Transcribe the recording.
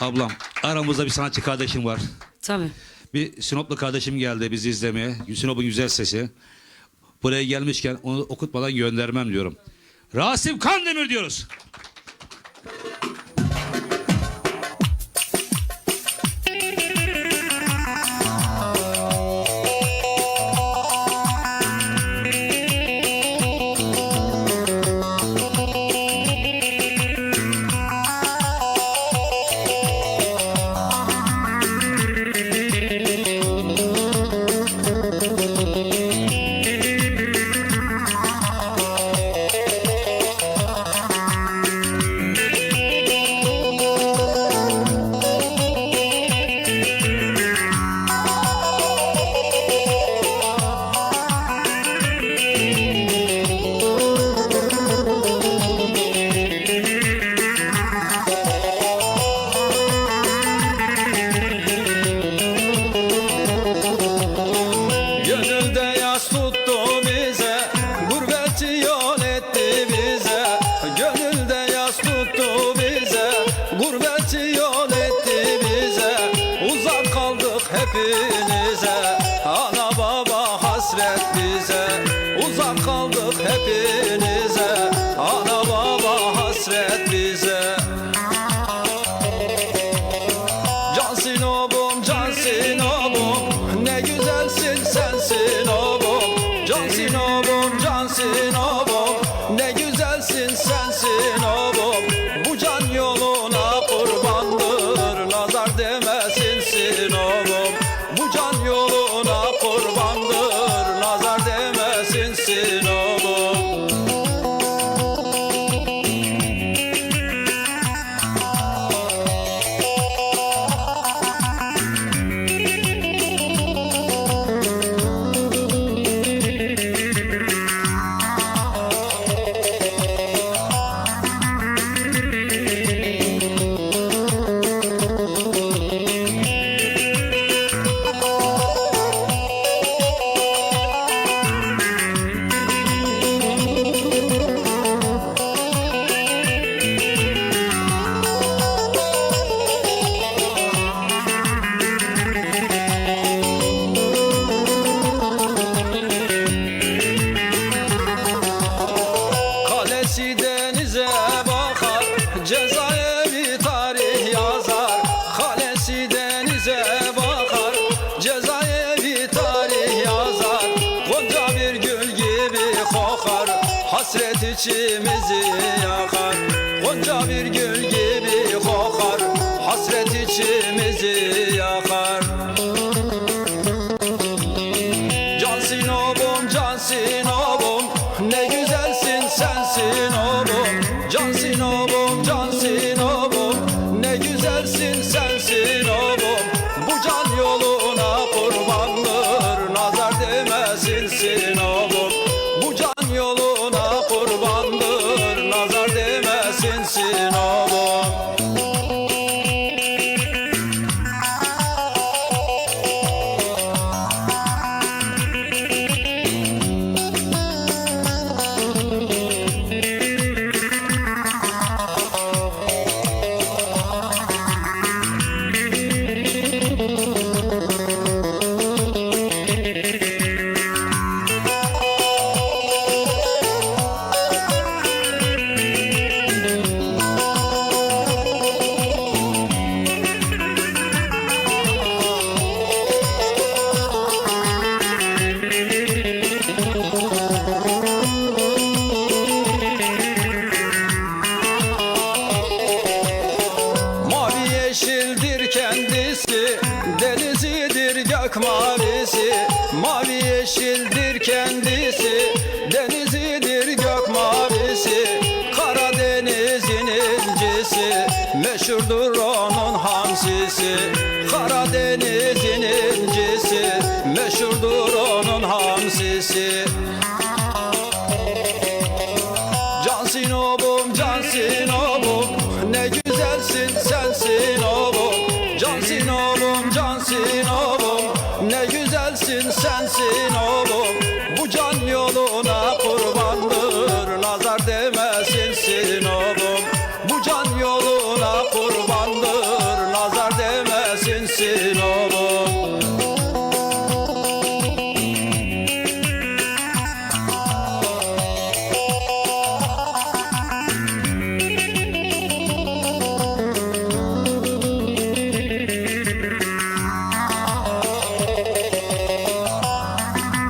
Ablam aramızda bir sanatçı kardeşim var. Tabii. Bir Sinoplu kardeşim geldi bizi izlemeye. Sinop'un güzel sesi. Buraya gelmişken onu okutmadan göndermem diyorum. Rasim Kandemir diyoruz. Hasret bize Uzak kaldık hepinize. Ana baba hasret bize. Can Sinop'um, Can Sinop'um. Ne güzelsin sen Sinop'um. Can Sinop'um, Can Sinop'um. Ne güzelsin sen içimizi yakar. Gonca bir gül gibi kokar. Hasret içimizi yakar mavisi Mavi yeşildir kendisi Denizidir gök mavisi Karadeniz'in incisi Meşhurdur onun hamsisi Karadeniz'in incisi Meşhurdur onun hamsisi. Can Sinop'um, Can Sinop'um Ne güzelsin sen Blessed